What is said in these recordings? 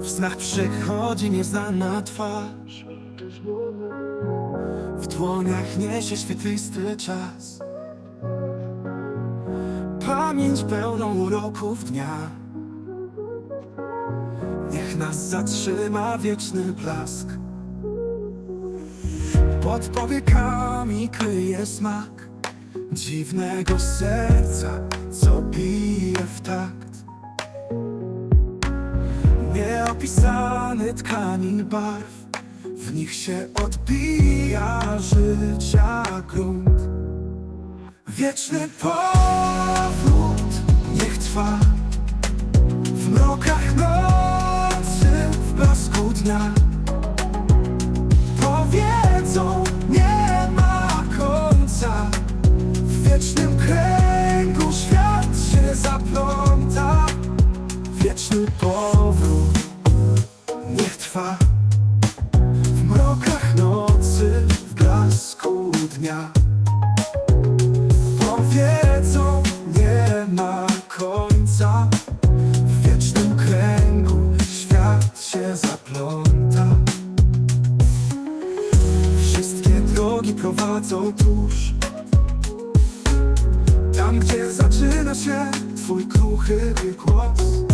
W snach przychodzi nieznana twarz. W dłoniach niesie świetlisty czas. Pamięć pełną uroków dnia. Niech nas zatrzyma wieczny blask. Pod powiekami kryje smak Dziwnego serca, co bije w takt Nieopisany tkanin barw. W nich się odbija życia grunt. Wieczny powrót niech trwa. W mrokach nocy, w blasku dnia dnia. Powiedzą, nie ma końca. W wiecznym kręgu świat się zapląta. Wszystkie drogi prowadzą tuż. Tam, gdzie zaczyna się twój kruchy głos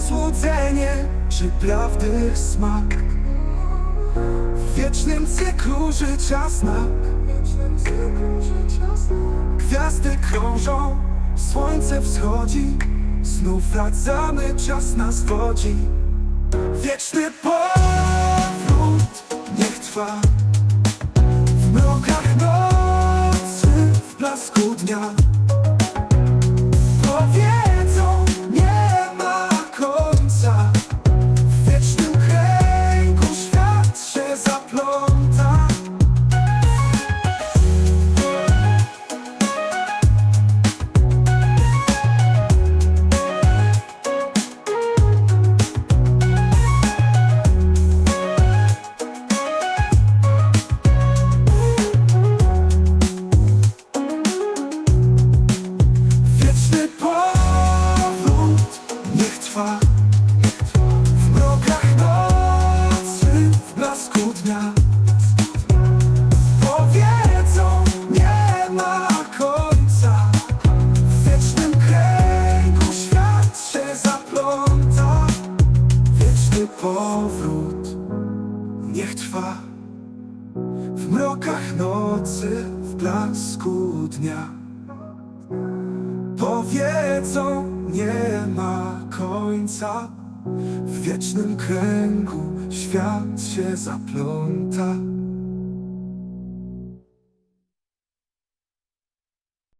złudzenie, czy prawdy smak. W wiecznym cyklu życia znak. Gwiazdy krążą, słońce wschodzi. Znów wracamy, czas nas wodzi. Wieczny powrót niech trwa. W mrokach nocy, w blasku dnia. Powiedzą, Powrót niech trwa. W mrokach nocy, w blasku dnia. Powiedzą, nie ma końca. W wiecznym kręgu świat się zapląta